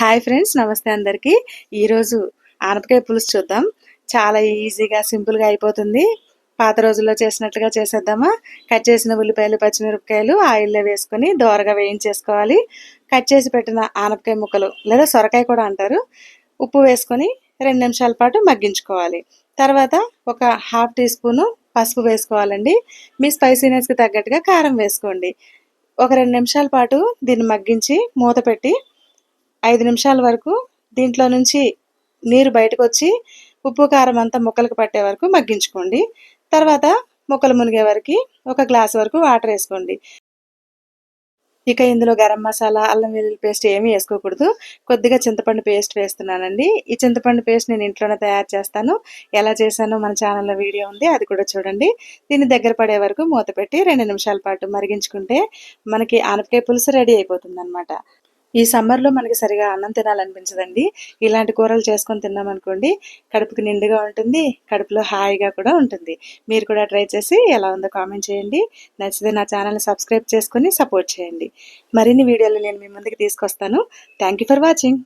Hi friends నమస్తే అందరికీ. ఈరోజు ఆనపకాయ పులుసు చూద్దాం. చాలా ఈజీగా సింపుల్గా అయిపోతుంది. పాత రోజుల్లో చేసినట్లుగా చేసేద్దామా? కట్ చేసిన ఉల్లిపాయలు పచ్చిమిరపకాయలు ఆయిల్లో వేసుకొని దోరగా వేయించేసుకోవాలి. కట్ చేసి పెట్టిన ఆనపకాయ ముక్కలు లేదా సొరకాయ కూడా అంటారు ఉప్పు వేసుకొని రెండు నిమిషాల పాటు మగ్గించుకోవాలి. తర్వాత ఒక హాఫ్ టీ స్పూను పసుపు వేసుకోవాలండి. మీ స్పైసీనెస్కి తగ్గట్టుగా కారం వేసుకోండి. ఒక రెండు నిమిషాల పాటు దీన్ని మగ్గించి మూత పెట్టి ఐదు నిమిషాల వరకు దీంట్లో నుంచి నీరు బయటకు వచ్చి ఉప్పు కారం అంతా ముక్కలకు పట్టే వరకు మగ్గించుకోండి. తర్వాత ముక్కలు మునిగే వరకు ఒక గ్లాస్ వరకు వాటర్ వేసుకోండి. ఇక ఇందులో గరం మసాలా అల్లం వెల్లుల్లి పేస్ట్ ఏమీ వేసుకోకూడదు. కొద్దిగా చింతపండు పేస్ట్ వేస్తున్నానండి. ఈ చింతపండు పేస్ట్ నేను ఇంట్లోనే తయారు చేస్తాను. ఎలా చేశానో మన ఛానల్లో వీడియో ఉంది అది కూడా చూడండి. దీన్ని దగ్గర పడే వరకు మూత పెట్టి రెండు నిమిషాల పాటు మరిగించుకుంటే మనకి ఆనపకాయ పులుసు రెడీ అయిపోతుంది అనమాట ఈ సమ్మర్లో మనకి సరిగా అన్నం తినాలనిపించదండి. ఇలాంటి కూరలు చేసుకొని తిన్నామనుకోండి కడుపుకి నిండుగా ఉంటుంది కడుపులో హాయిగా కూడా ఉంటుంది. మీరు కూడా ట్రై చేసి ఎలా ఉందో కామెంట్ చేయండి. నచ్చితే నా ఛానల్ని సబ్స్క్రైబ్ చేసుకొని సపోర్ట్ చేయండి. మరిన్ని వీడియోలు నేను మీ ముందుకు తీసుకొస్తాను. Thank you for watching.